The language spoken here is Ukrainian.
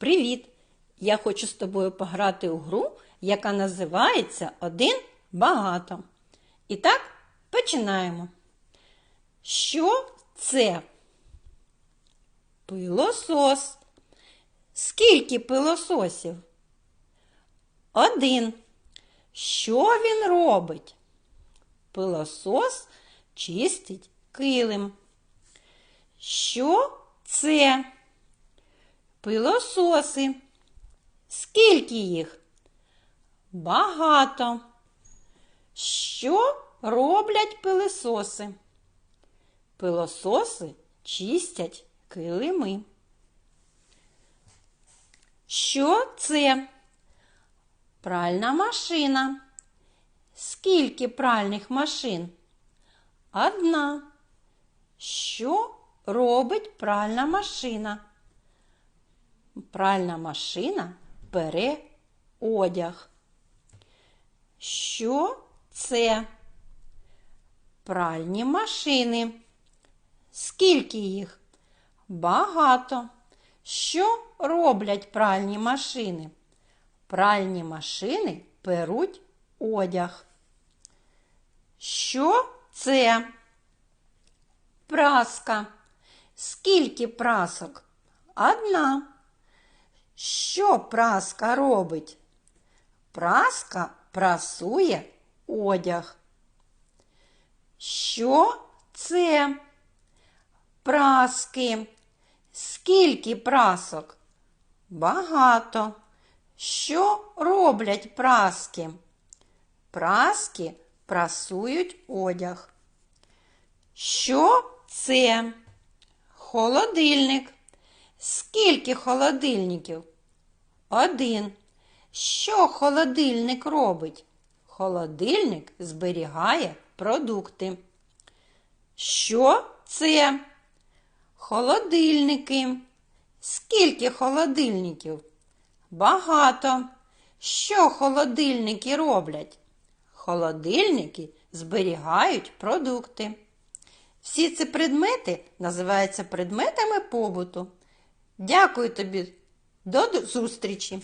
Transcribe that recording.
Привіт! Я хочу з тобою пограти у гру, яка називається Один багато. І так, починаємо. Що це? Пилосос. Скільки пилососів? Один. Що він робить? Пилосос чистить килим. Що це? Пилососи. Скільки їх? Багато. Що роблять пилососи? Пилососи чистять килими. Що це? Пральна машина. Скільки пральних машин? Одна. Що робить пральна машина? Пральна машина пере одяг. Що це? Пральні машини. Скільки їх? Багато. Що роблять пральні машини? Пральні машини перуть одяг. Що це? Праска. Скільки прасок? Одна. Що праска робить? Праска прасує одяг. Що це? Праски. Скільки прасок? Багато. Що роблять праски? Праски прасують одяг. Що це? Холодильник. Скільки холодильників? Один. Що холодильник робить? Холодильник зберігає продукти. Що це? Холодильники. Скільки холодильників? Багато. Що холодильники роблять? Холодильники зберігають продукти. Всі ці предмети називаються предметами побуту. Дякую тобі. До зустрічі!